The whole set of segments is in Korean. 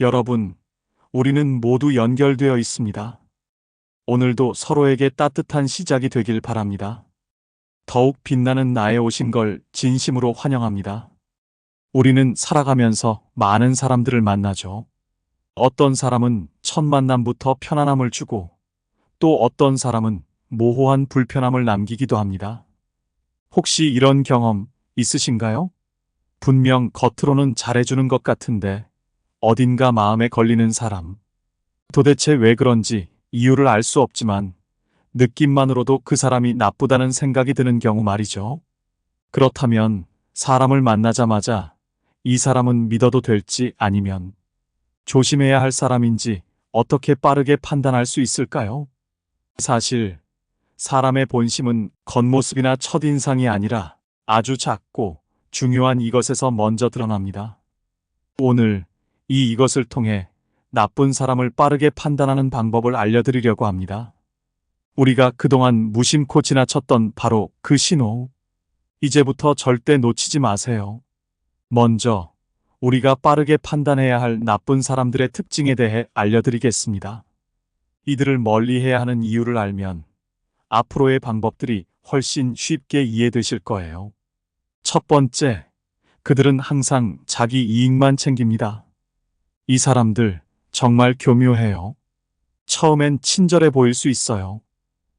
여러분, 우리는 모두 연결되어 있습니다. 오늘도 서로에게 따뜻한 시작이 되길 바랍니다. 더욱 빛나는 나에 오신 걸 진심으로 환영합니다. 우리는 살아가면서 많은 사람들을 만나죠. 어떤 사람은 첫 만남부터 편안함을 주고 또 어떤 사람은 모호한 불편함을 남기기도 합니다. 혹시 이런 경험 있으신가요? 분명 겉으로는 잘해주는 것 같은데 어딘가 마음에 걸리는 사람. 도대체 왜 그런지 이유를 알 수 없지만 느낌만으로도 그 사람이 나쁘다는 생각이 드는 경우 말이죠. 그렇다면 사람을 만나자마자 이 사람은 믿어도 될지 아니면 조심해야 할 사람인지 어떻게 빠르게 판단할 수 있을까요? 사실 사람의 본심은 겉모습이나 첫인상이 아니라 아주 작고 중요한 이것에서 먼저 드러납니다. 오늘 이 이것을 통해 나쁜 사람을 빠르게 판단하는 방법을 알려드리려고 합니다. 우리가 그동안 무심코 지나쳤던 바로 그 신호. 이제부터 절대 놓치지 마세요. 먼저 우리가 빠르게 판단해야 할 나쁜 사람들의 특징에 대해 알려드리겠습니다. 이들을 멀리해야 하는 이유를 알면 앞으로의 방법들이 훨씬 쉽게 이해되실 거예요. 첫 번째, 그들은 항상 자기 이익만 챙깁니다. 이 사람들 정말 교묘해요. 처음엔 친절해 보일 수 있어요.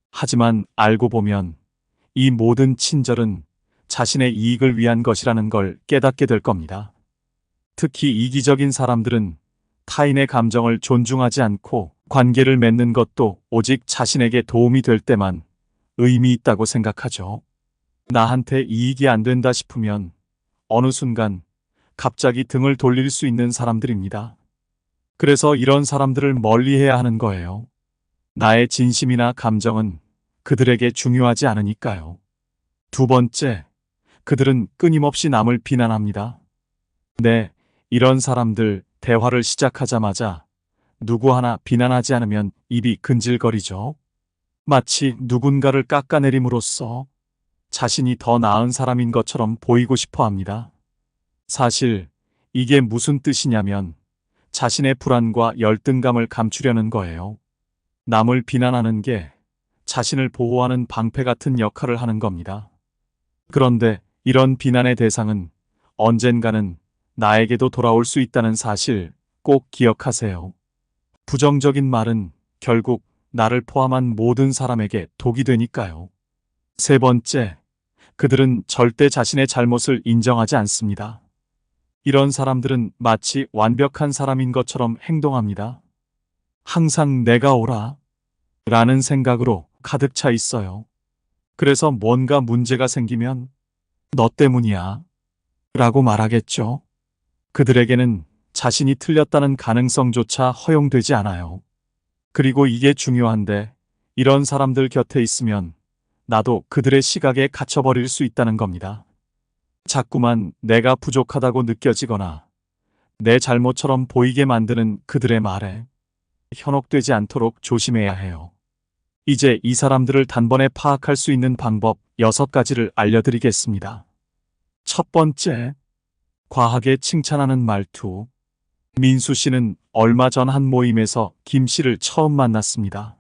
하지만 알고 보면 이 모든 친절은 자신의 이익을 위한 것이라는 걸 깨닫게 될 겁니다. 특히 이기적인 사람들은 타인의 감정을 존중하지 않고 관계를 맺는 것도 오직 자신에게 도움이 될 때만 의미 있다고 생각하죠. 나한테 이익이 안 된다 싶으면 어느 순간 갑자기 등을 돌릴 수 있는 사람들입니다. 그래서 이런 사람들을 멀리 해야 하는 거예요. 나의 진심이나 감정은 그들에게 중요하지 않으니까요. 두 번째, 그들은 끊임없이 남을 비난합니다. 네, 이런 사람들 대화를 시작하자마자 누구 하나 비난하지 않으면 입이 근질거리죠. 마치 누군가를 깎아내림으로써 자신이 더 나은 사람인 것처럼 보이고 싶어 합니다. 사실 이게 무슨 뜻이냐면 자신의 불안과 열등감을 감추려는 거예요. 남을 비난하는 게 자신을 보호하는 방패 같은 역할을 하는 겁니다. 그런데 이런 비난의 대상은 언젠가는 나에게도 돌아올 수 있다는 사실 꼭 기억하세요. 부정적인 말은 결국 나를 포함한 모든 사람에게 독이 되니까요. 세 번째, 그들은 절대 자신의 잘못을 인정하지 않습니다. 이런 사람들은 마치 완벽한 사람인 것처럼 행동합니다. 항상 내가 오라 라는 생각으로 가득 차 있어요. 그래서 뭔가 문제가 생기면 너 때문이야 라고 말하겠죠. 그들에게는 자신이 틀렸다는 가능성조차 허용되지 않아요. 그리고 이게 중요한데 이런 사람들 곁에 있으면 나도 그들의 시각에 갇혀버릴 수 있다는 겁니다. 자꾸만 내가 부족하다고 느껴지거나 내 잘못처럼 보이게 만드는 그들의 말에 현혹되지 않도록 조심해야 해요. 이제 이 사람들을 단번에 파악할 수 있는 방법 6가지를 알려드리겠습니다. 첫 번째, 과하게 칭찬하는 말투. 민수 씨는 얼마 전 한 모임에서 김 씨를 처음 만났습니다.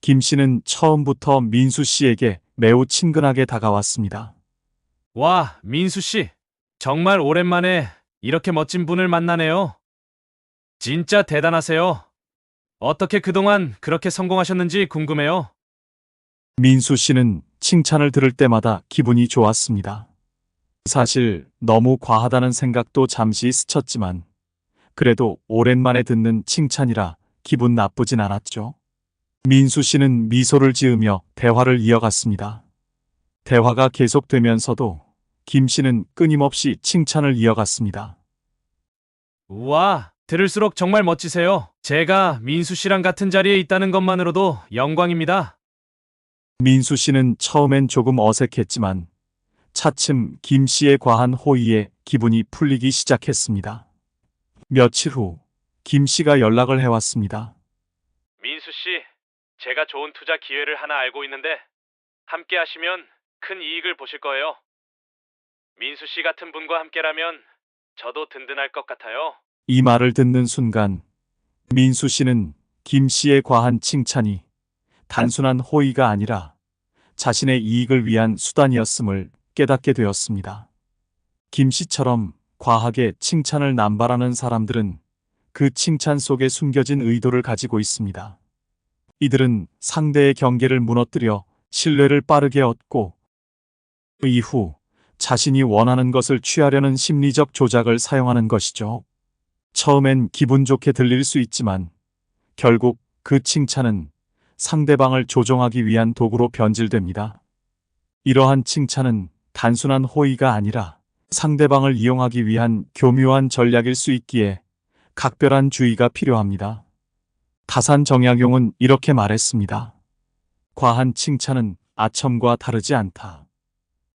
김 씨는 처음부터 민수 씨에게 매우 친근하게 다가왔습니다. 와, 민수 씨. 정말 오랜만에 이렇게 멋진 분을 만나네요. 진짜 대단하세요. 어떻게 그동안 그렇게 성공하셨는지 궁금해요. 민수 씨는 칭찬을 들을 때마다 기분이 좋았습니다. 사실 너무 과하다는 생각도 잠시 스쳤지만 그래도 오랜만에 듣는 칭찬이라 기분 나쁘진 않았죠. 민수 씨는 미소를 지으며 대화를 이어갔습니다. 대화가 계속되면서도 김 씨는 끊임없이 칭찬을 이어갔습니다. 우와, 들을수록 정말 멋지세요. 제가 민수 씨랑 같은 자리에 있다는 것만으로도 영광입니다. 민수 씨는 처음엔 조금 어색했지만 차츰 김 씨의 과한 호의에 기분이 풀리기 시작했습니다. 며칠 후 김 씨가 연락을 해왔습니다. 민수 씨, 제가 좋은 투자 기회를 하나 알고 있는데 함께 하시면 큰 이익을 보실 거예요. 민수 씨 같은 분과 함께라면 저도 든든할 것 같아요. 이 말을 듣는 순간 민수 씨는 김 씨의 과한 칭찬이 단순한 호의가 아니라 자신의 이익을 위한 수단이었음을 깨닫게 되었습니다. 김 씨처럼 과하게 칭찬을 남발하는 사람들은 그 칭찬 속에 숨겨진 의도를 가지고 있습니다. 이들은 상대의 경계를 무너뜨려 신뢰를 빠르게 얻고 이후 자신이 원하는 것을 취하려는 심리적 조작을 사용하는 것이죠. 처음엔 기분 좋게 들릴 수 있지만 결국 그 칭찬은 상대방을 조종하기 위한 도구로 변질됩니다. 이러한 칭찬은 단순한 호의가 아니라 상대방을 이용하기 위한 교묘한 전략일 수 있기에 각별한 주의가 필요합니다. 다산 정약용은 이렇게 말했습니다. 과한 칭찬은 아첨과 다르지 않다.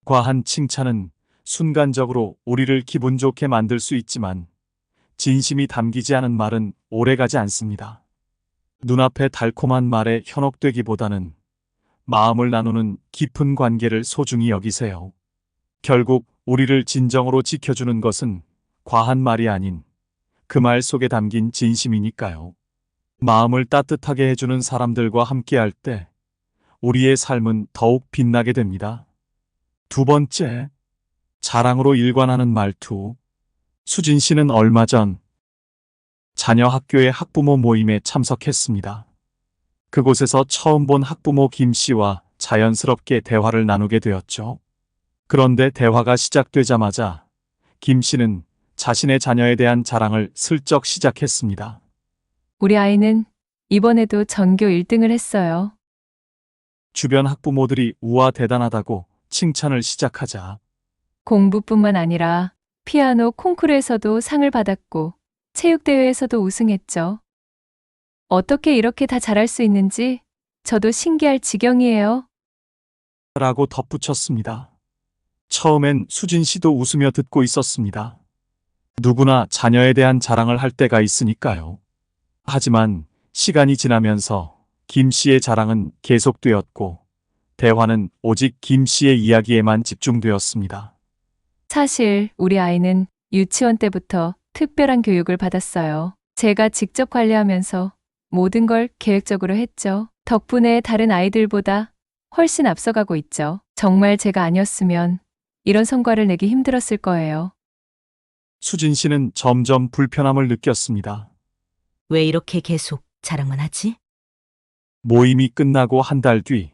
과한 칭찬은 순간적으로 우리를 기분 좋게 만들 수 있지만 진심이 담기지 않은 말은 오래가지 않습니다. 눈앞의 달콤한 말에 현혹되기보다는 마음을 나누는 깊은 관계를 소중히 여기세요. 결국 우리를 진정으로 지켜주는 것은 과한 말이 아닌 그 말 속에 담긴 진심이니까요. 마음을 따뜻하게 해주는 사람들과 함께할 때 우리의 삶은 더욱 빛나게 됩니다. 두 번째, 자랑으로 일관하는 말투. 수진 씨는 얼마 전 자녀 학교의 학부모 모임에 참석했습니다. 그곳에서 처음 본 학부모 김 씨와 자연스럽게 대화를 나누게 되었죠. 그런데 대화가 시작되자마자 김 씨는 자신의 자녀에 대한 자랑을 슬쩍 시작했습니다. 우리 아이는 이번에도 전교 1등을 했어요. 주변 학부모들이 우와 대단하다고 칭찬을 시작하자 공부뿐만 아니라 피아노 콩쿠르에서도 상을 받았고 체육대회에서도 우승했죠. 어떻게 이렇게 다 잘할 수 있는지 저도 신기할 지경이에요. 라고 덧붙였습니다. 처음엔 수진 씨도 웃으며 듣고 있었습니다. 누구나 자녀에 대한 자랑을 할 때가 있으니까요. 하지만 시간이 지나면서 김 씨의 자랑은 계속되었고 대화는 오직 김 씨의 이야기에만 집중되었습니다. 사실 우리 아이는 유치원 때부터 특별한 교육을 받았어요. 제가 직접 관리하면서 모든 걸 계획적으로 했죠. 덕분에 다른 아이들보다 훨씬 앞서가고 있죠. 정말 제가 아니었으면 이런 성과를 내기 힘들었을 거예요. 수진 씨는 점점 불편함을 느꼈습니다. 왜 이렇게 계속 자랑만 하지? 모임이 끝나고 한 달 뒤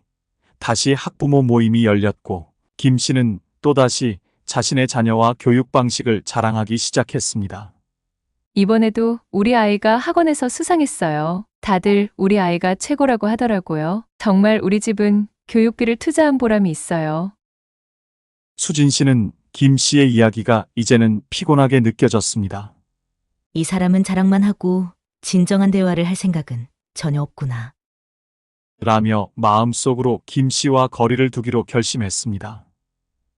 다시 학부모 모임이 열렸고 김 씨는 또다시 자신의 자녀와 교육 방식을 자랑하기 시작했습니다. 이번에도 우리 아이가 학원에서 수상했어요. 다들 우리 아이가 최고라고 하더라고요. 정말 우리 집은 교육비를 투자한 보람이 있어요. 수진 씨는 김 씨의 이야기가 이제는 피곤하게 느껴졌습니다. 이 사람은 자랑만 하고 진정한 대화를 할 생각은 전혀 없구나. 라며 마음속으로 김 씨와 거리를 두기로 결심했습니다.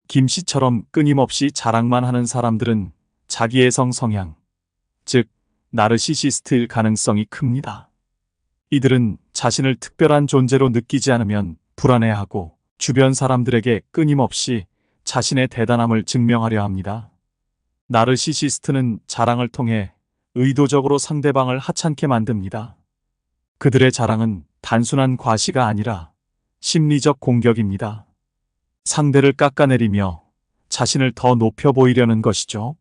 김 씨처럼 끊임없이 자랑만 하는 사람들은 자기애성 성향, 즉, 나르시시스트일 가능성이 큽니다. 이들은 자신을 특별한 존재로 느끼지 않으면 불안해하고 주변 사람들에게 끊임없이 자신의 대단함을 증명하려 합니다. 나르시시스트는 자랑을 통해 의도적으로 상대방을 하찮게 만듭니다. 그들의 자랑은 단순한 과시가 아니라 심리적 공격입니다. 상대를 깎아내리며 자신을 더 높여 보이려는 것이죠.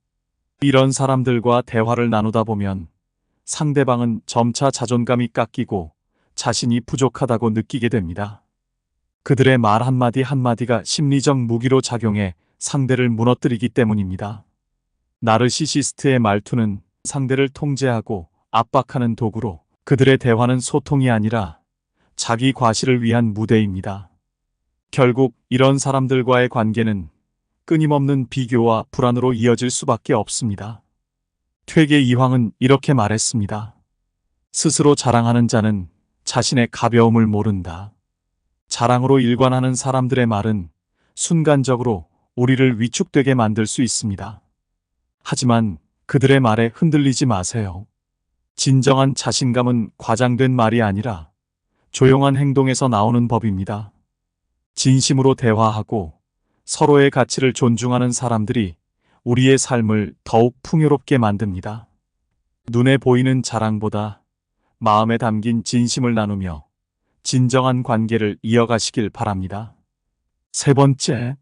이런 사람들과 대화를 나누다 보면 상대방은 점차 자존감이 깎이고 자신이 부족하다고 느끼게 됩니다. 그들의 말 한마디 한마디가 심리적 무기로 작용해 상대를 무너뜨리기 때문입니다. 나르시시스트의 말투는 상대를 통제하고 압박하는 도구로 그들의 대화는 소통이 아니라 자기 과시를 위한 무대입니다. 결국 이런 사람들과의 관계는 끊임없는 비교와 불안으로 이어질 수밖에 없습니다. 퇴계 이황은 이렇게 말했습니다. 스스로 자랑하는 자는 자신의 가벼움을 모른다. 자랑으로 일관하는 사람들의 말은 순간적으로 우리를 위축되게 만들 수 있습니다. 하지만 그들의 말에 흔들리지 마세요. 진정한 자신감은 과장된 말이 아니라 조용한 행동에서 나오는 법입니다. 진심으로 대화하고 서로의 가치를 존중하는 사람들이 우리의 삶을 더욱 풍요롭게 만듭니다. 눈에 보이는 자랑보다 마음에 담긴 진심을 나누며 진정한 관계를 이어가시길 바랍니다. 세 번째,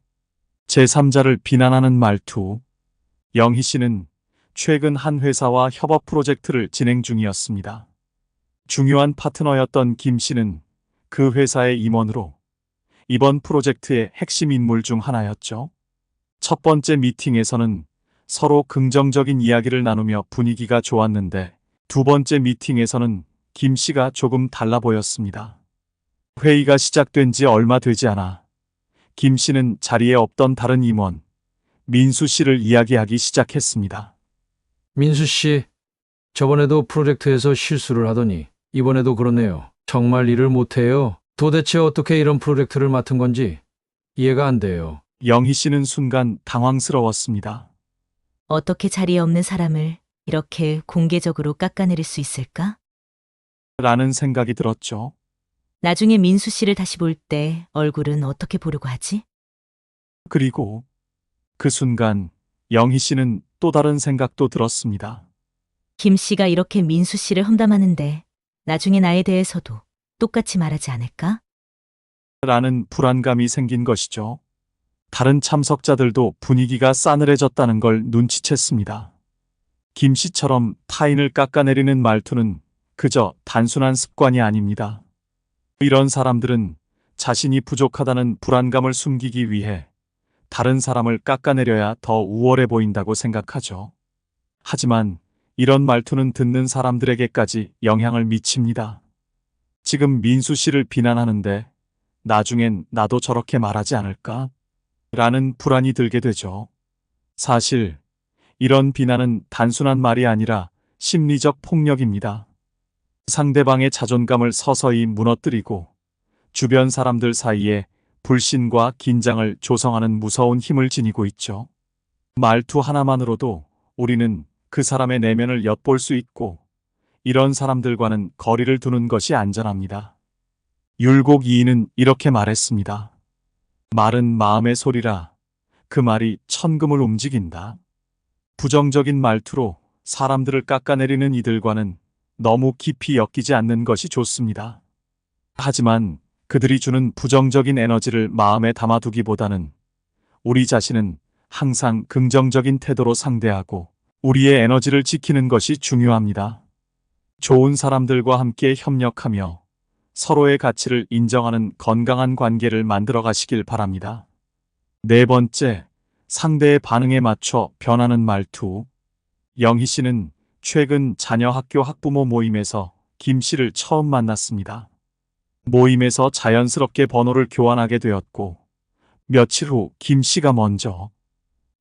제3자를 비난하는 말투. 영희 씨는 최근 한 회사와 협업 프로젝트를 진행 중이었습니다. 중요한 파트너였던 김 씨는 그 회사의 임원으로 이번 프로젝트의 핵심 인물 중 하나였죠. 첫 번째 미팅에서는 서로 긍정적인 이야기를 나누며 분위기가 좋았는데 두 번째 미팅에서는 김 씨가 조금 달라 보였습니다. 회의가 시작된 지 얼마 되지 않아 김 씨는 자리에 없던 다른 임원 민수 씨를 이야기하기 시작했습니다. 민수 씨, 저번에도 프로젝트에서 실수를 하더니 이번에도 그렇네요. 정말 일을 못해요. 도대체 어떻게 이런 프로젝트를 맡은 건지 이해가 안 돼요. 영희 씨는 순간 당황스러웠습니다. 어떻게 자리에 없는 사람을 이렇게 공개적으로 깎아내릴 수 있을까? 라는 생각이 들었죠. 나중에 민수 씨를 다시 볼 때 얼굴은 어떻게 보려고 하지? 그리고 그 순간 영희 씨는 또 다른 생각도 들었습니다. 김 씨가 이렇게 민수 씨를 험담하는데 나중에 나에 대해서도 똑같이 말하지 않을까? 라는 불안감이 생긴 것이죠. 다른 참석자들도 분위기가 싸늘해졌다는 걸 눈치챘습니다. 김 씨처럼 타인을 깎아내리는 말투는 그저 단순한 습관이 아닙니다. 이런 사람들은 자신이 부족하다는 불안감을 숨기기 위해 다른 사람을 깎아내려야 더 우월해 보인다고 생각하죠. 하지만 이런 말투는 듣는 사람들에게까지 영향을 미칩니다. 지금 민수 씨를 비난하는데 나중엔 나도 저렇게 말하지 않을까? 라는 불안이 들게 되죠. 사실 이런 비난은 단순한 말이 아니라 심리적 폭력입니다. 상대방의 자존감을 서서히 무너뜨리고 주변 사람들 사이에 불신과 긴장을 조성하는 무서운 힘을 지니고 있죠. 말투 하나만으로도 우리는 그 사람의 내면을 엿볼 수 있고 이런 사람들과는 거리를 두는 것이 안전합니다. 율곡 이인은 이렇게 말했습니다. 말은 마음의 소리라 그 말이 천금을 움직인다. 부정적인 말투로 사람들을 깎아내리는 이들과는 너무 깊이 엮이지 않는 것이 좋습니다. 하지만 그들이 주는 부정적인 에너지를 마음에 담아두기보다는 우리 자신은 항상 긍정적인 태도로 상대하고 우리의 에너지를 지키는 것이 중요합니다. 좋은 사람들과 함께 협력하며 서로의 가치를 인정하는 건강한 관계를 만들어 가시길 바랍니다. 네 번째, 상대의 반응에 맞춰 변하는 말투. 영희 씨는 최근 자녀 학교 학부모 모임에서 김 씨를 처음 만났습니다. 모임에서 자연스럽게 번호를 교환하게 되었고, 며칠 후 김 씨가 먼저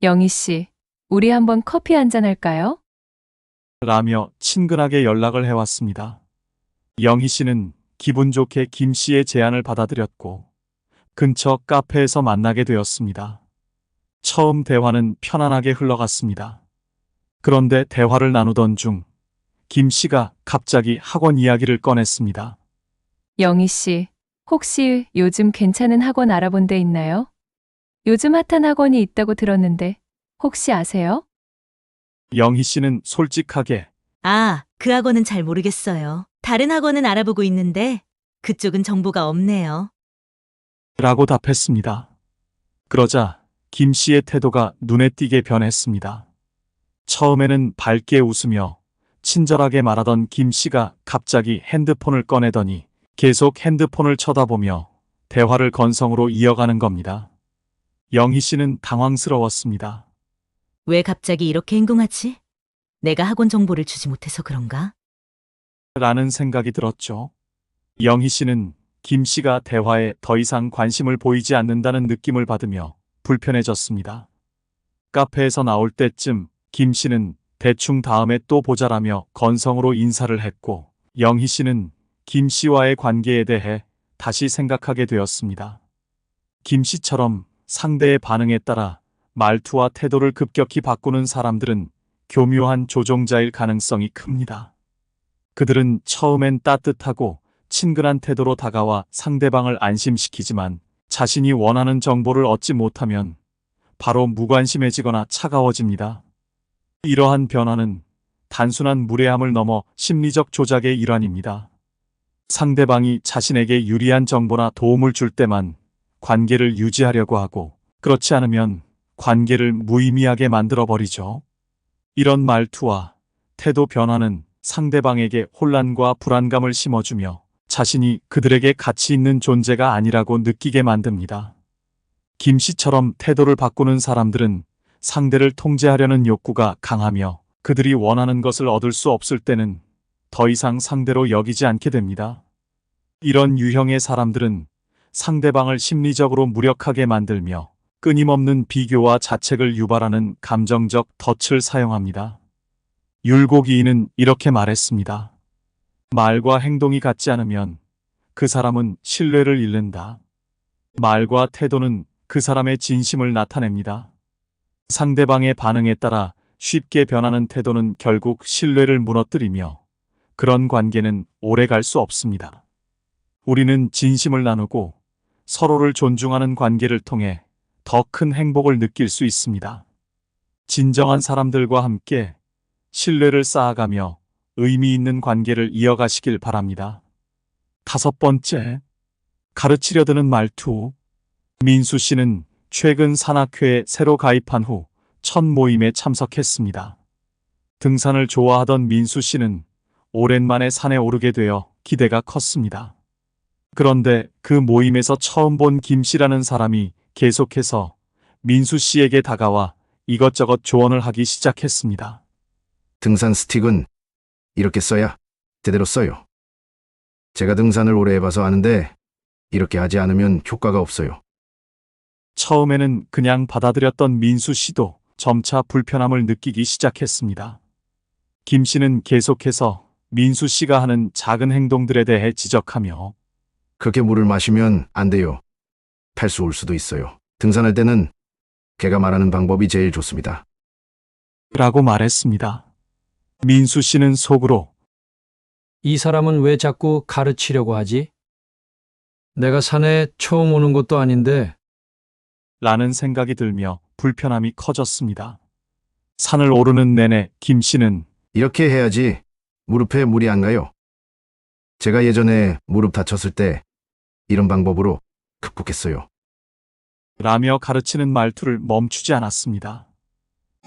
영희 씨, 우리 한번 커피 한잔 할까요? 라며 친근하게 연락을 해왔습니다. 영희 씨는 기분 좋게 김 씨의 제안을 받아들였고 근처 카페에서 만나게 되었습니다. 처음 대화는 편안하게 흘러갔습니다. 그런데 대화를 나누던 중 김 씨가 갑자기 학원 이야기를 꺼냈습니다. 영희 씨, 혹시 요즘 괜찮은 학원 알아본 데 있나요? 요즘 핫한 학원이 있다고 들었는데 혹시 아세요? 영희 씨는 솔직하게 아, 그 학원은 잘 모르겠어요. 다른 학원은 알아보고 있는데 그쪽은 정보가 없네요. 라고 답했습니다. 그러자 김 씨의 태도가 눈에 띄게 변했습니다. 처음에는 밝게 웃으며 친절하게 말하던 김 씨가 갑자기 핸드폰을 꺼내더니 계속 핸드폰을 쳐다보며 대화를 건성으로 이어가는 겁니다. 영희 씨는 당황스러웠습니다. 왜 갑자기 이렇게 행동하지? 내가 학원 정보를 주지 못해서 그런가? 라는 생각이 들었죠. 영희 씨는 김 씨가 대화에 더 이상 관심을 보이지 않는다는 느낌을 받으며 불편해졌습니다. 카페에서 나올 때쯤 김 씨는 대충 다음에 또 보자라며 건성으로 인사를 했고 영희 씨는 김 씨와의 관계에 대해 다시 생각하게 되었습니다. 김 씨처럼 상대의 반응에 따라 말투와 태도를 급격히 바꾸는 사람들은 교묘한 조종자일 가능성이 큽니다. 그들은 처음엔 따뜻하고 친근한 태도로 다가와 상대방을 안심시키지만 자신이 원하는 정보를 얻지 못하면 바로 무관심해지거나 차가워집니다. 이러한 변화는 단순한 무례함을 넘어 심리적 조작의 일환입니다. 상대방이 자신에게 유리한 정보나 도움을 줄 때만 관계를 유지하려고 하고 그렇지 않으면 관계를 무의미하게 만들어 버리죠. 이런 말투와 태도 변화는 상대방에게 혼란과 불안감을 심어주며 자신이 그들에게 가치 있는 존재가 아니라고 느끼게 만듭니다. 김 씨처럼 태도를 바꾸는 사람들은 상대를 통제하려는 욕구가 강하며 그들이 원하는 것을 얻을 수 없을 때는 더 이상 상대로 여기지 않게 됩니다. 이런 유형의 사람들은 상대방을 심리적으로 무력하게 만들며 끊임없는 비교와 자책을 유발하는 감정적 덫을 사용합니다. 율곡이인은 이렇게 말했습니다. 말과 행동이 같지 않으면 그 사람은 신뢰를 잃는다. 말과 태도는 그 사람의 진심을 나타냅니다. 상대방의 반응에 따라 쉽게 변하는 태도는 결국 신뢰를 무너뜨리며 그런 관계는 오래 갈 수 없습니다. 우리는 진심을 나누고 서로를 존중하는 관계를 통해 더 큰 행복을 느낄 수 있습니다. 진정한 사람들과 함께 신뢰를 쌓아가며 의미 있는 관계를 이어가시길 바랍니다. 다섯 번째, 가르치려 드는 말투. 민수 씨는 최근 산악회에 새로 가입한 후 첫 모임에 참석했습니다. 등산을 좋아하던 민수 씨는 오랜만에 산에 오르게 되어 기대가 컸습니다. 그런데 그 모임에서 처음 본 김 씨라는 사람이 계속해서 민수 씨에게 다가와 이것저것 조언을 하기 시작했습니다. 등산 스틱은 이렇게 써야 제대로 써요. 제가 등산을 오래 해봐서 아는데 이렇게 하지 않으면 효과가 없어요. 처음에는 그냥 받아들였던 민수 씨도 점차 불편함을 느끼기 시작했습니다. 김 씨는 계속해서 민수 씨가 하는 작은 행동들에 대해 지적하며 그렇게 물을 마시면 안 돼요. 탈수 올 수도 있어요. 등산할 때는 걔가 말하는 방법이 제일 좋습니다. 라고 말했습니다. 민수 씨는 속으로 이 사람은 왜 자꾸 가르치려고 하지? 내가 산에 처음 오는 것도 아닌데 라는 생각이 들며 불편함이 커졌습니다. 산을 오르는 내내 김 씨는 이렇게 해야지 무릎에 물이 안 가요. 제가 예전에 무릎 다쳤을 때 이런 방법으로 극복했어요. 라며 가르치는 말투를 멈추지 않았습니다.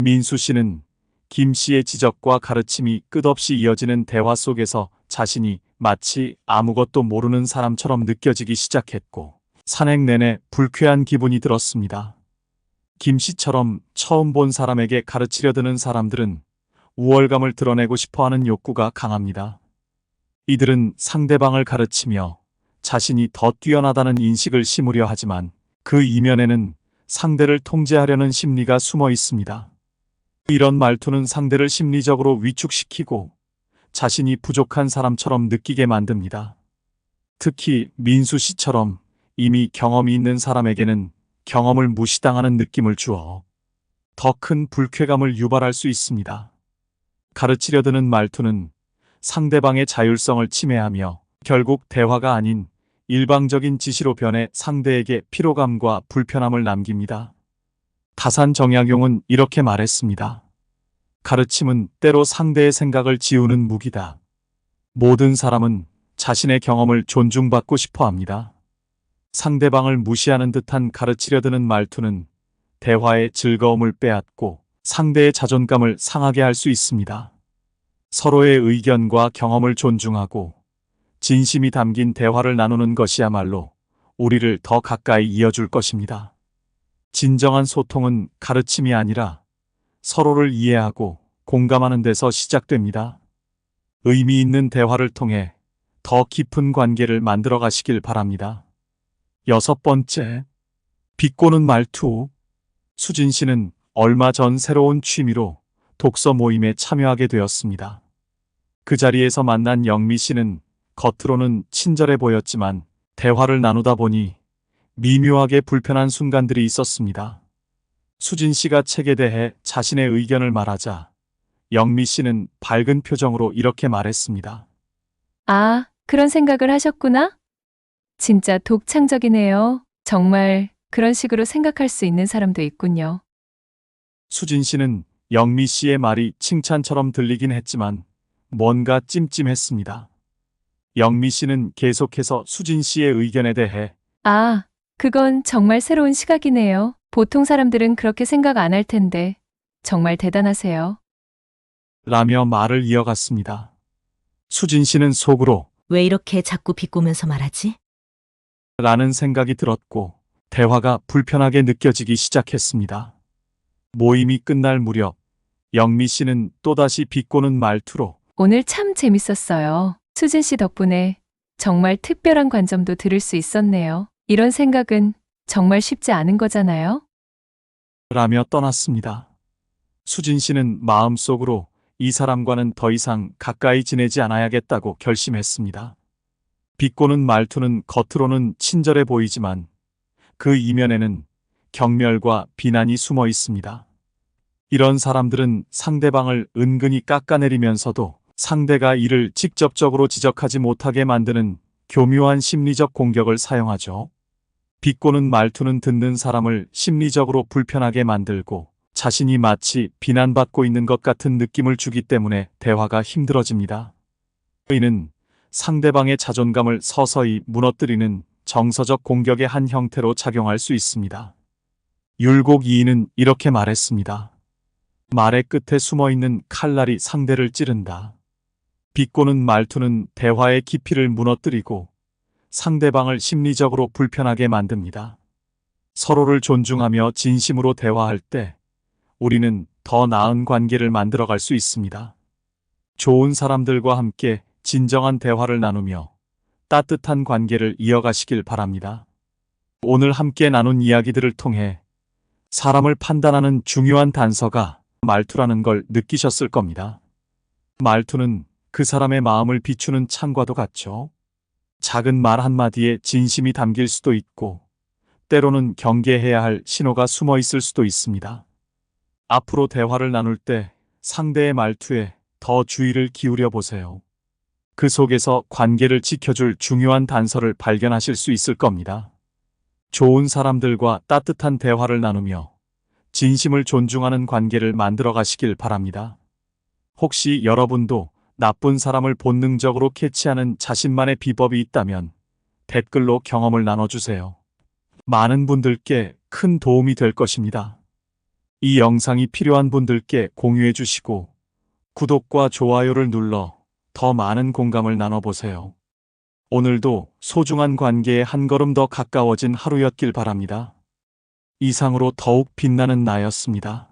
민수 씨는 김 씨의 지적과 가르침이 끝없이 이어지는 대화 속에서 자신이 마치 아무것도 모르는 사람처럼 느껴지기 시작했고 산행 내내 불쾌한 기분이 들었습니다. 김 씨처럼 처음 본 사람에게 가르치려 드는 사람들은 우월감을 드러내고 싶어 하는 욕구가 강합니다. 이들은 상대방을 가르치며 자신이 더 뛰어나다는 인식을 심으려 하지만 그 이면에는 상대를 통제하려는 심리가 숨어 있습니다. 이런 말투는 상대를 심리적으로 위축시키고 자신이 부족한 사람처럼 느끼게 만듭니다. 특히 민수 씨처럼 이미 경험이 있는 사람에게는 경험을 무시당하는 느낌을 주어 더 큰 불쾌감을 유발할 수 있습니다. 가르치려 드는 말투는 상대방의 자율성을 침해하며 결국 대화가 아닌 일방적인 지시로 변해 상대에게 피로감과 불편함을 남깁니다. 다산 정약용은 이렇게 말했습니다. 가르침은 때로 상대의 생각을 지우는 무기다. 모든 사람은 자신의 경험을 존중받고 싶어 합니다. 상대방을 무시하는 듯한 가르치려 드는 말투는 대화의 즐거움을 빼앗고 상대의 자존감을 상하게 할 수 있습니다. 서로의 의견과 경험을 존중하고 진심이 담긴 대화를 나누는 것이야말로 우리를 더 가까이 이어줄 것입니다. 진정한 소통은 가르침이 아니라 서로를 이해하고 공감하는 데서 시작됩니다. 의미 있는 대화를 통해 더 깊은 관계를 만들어 가시길 바랍니다. 여섯 번째, 비꼬는 말투. 수진 씨는 얼마 전 새로운 취미로 독서 모임에 참여하게 되었습니다. 그 자리에서 만난 영미 씨는 겉으로는 친절해 보였지만 대화를 나누다 보니 미묘하게 불편한 순간들이 있었습니다. 수진 씨가 책에 대해 자신의 의견을 말하자 영미 씨는 밝은 표정으로 이렇게 말했습니다. 아, 그런 생각을 하셨구나? 진짜 독창적이네요. 정말 그런 식으로 생각할 수 있는 사람도 있군요. 수진 씨는 영미 씨의 말이 칭찬처럼 들리긴 했지만 뭔가 찜찜했습니다. 영미 씨는 계속해서 수진 씨의 의견에 대해 아, 그건 정말 새로운 시각이네요. 보통 사람들은 그렇게 생각 안 할 텐데. 정말 대단하세요. 라며 말을 이어갔습니다. 수진 씨는 속으로 왜 이렇게 자꾸 비꼬면서 말하지? 라는 생각이 들었고 대화가 불편하게 느껴지기 시작했습니다. 모임이 끝날 무렵 영미 씨는 또다시 비꼬는 말투로 오늘 참 재밌었어요. 수진 씨 덕분에 정말 특별한 관점도 들을 수 있었네요. 이런 생각은 정말 쉽지 않은 거잖아요. 라며 떠났습니다. 수진 씨는 마음속으로 이 사람과는 더 이상 가까이 지내지 않아야겠다고 결심했습니다. 비꼬는 말투는 겉으로는 친절해 보이지만 그 이면에는 경멸과 비난이 숨어 있습니다. 이런 사람들은 상대방을 은근히 깎아내리면서도 상대가 이를 직접적으로 지적하지 못하게 만드는 교묘한 심리적 공격을 사용하죠. 비꼬는 말투는 듣는 사람을 심리적으로 불편하게 만들고 자신이 마치 비난받고 있는 것 같은 느낌을 주기 때문에 대화가 힘들어집니다. 이는 상대방의 자존감을 서서히 무너뜨리는 정서적 공격의 한 형태로 작용할 수 있습니다. 율곡 이인은 이렇게 말했습니다. 말의 끝에 숨어 있는 칼날이 상대를 찌른다. 비꼬는 말투는 대화의 깊이를 무너뜨리고 상대방을 심리적으로 불편하게 만듭니다. 서로를 존중하며 진심으로 대화할 때 우리는 더 나은 관계를 만들어갈 수 있습니다. 좋은 사람들과 함께 진정한 대화를 나누며 따뜻한 관계를 이어가시길 바랍니다. 오늘 함께 나눈 이야기들을 통해 사람을 판단하는 중요한 단서가 말투라는 걸 느끼셨을 겁니다. 말투는 그 사람의 마음을 비추는 창과도 같죠. 작은 말 한마디에 진심이 담길 수도 있고, 때로는 경계해야 할 신호가 숨어 있을 수도 있습니다. 앞으로 대화를 나눌 때 상대의 말투에 더 주의를 기울여 보세요. 그 속에서 관계를 지켜줄 중요한 단서를 발견하실 수 있을 겁니다. 좋은 사람들과 따뜻한 대화를 나누며 진심을 존중하는 관계를 만들어 가시길 바랍니다. 혹시 여러분도 나쁜 사람을 본능적으로 캐치하는 자신만의 비법이 있다면 댓글로 경험을 나눠주세요. 많은 분들께 큰 도움이 될 것입니다. 이 영상이 필요한 분들께 공유해 주시고 구독과 좋아요를 눌러 더 많은 공감을 나눠보세요. 오늘도 소중한 관계에 한 걸음 더 가까워진 하루였길 바랍니다. 이상으로 더욱 빛나는 나였습니다.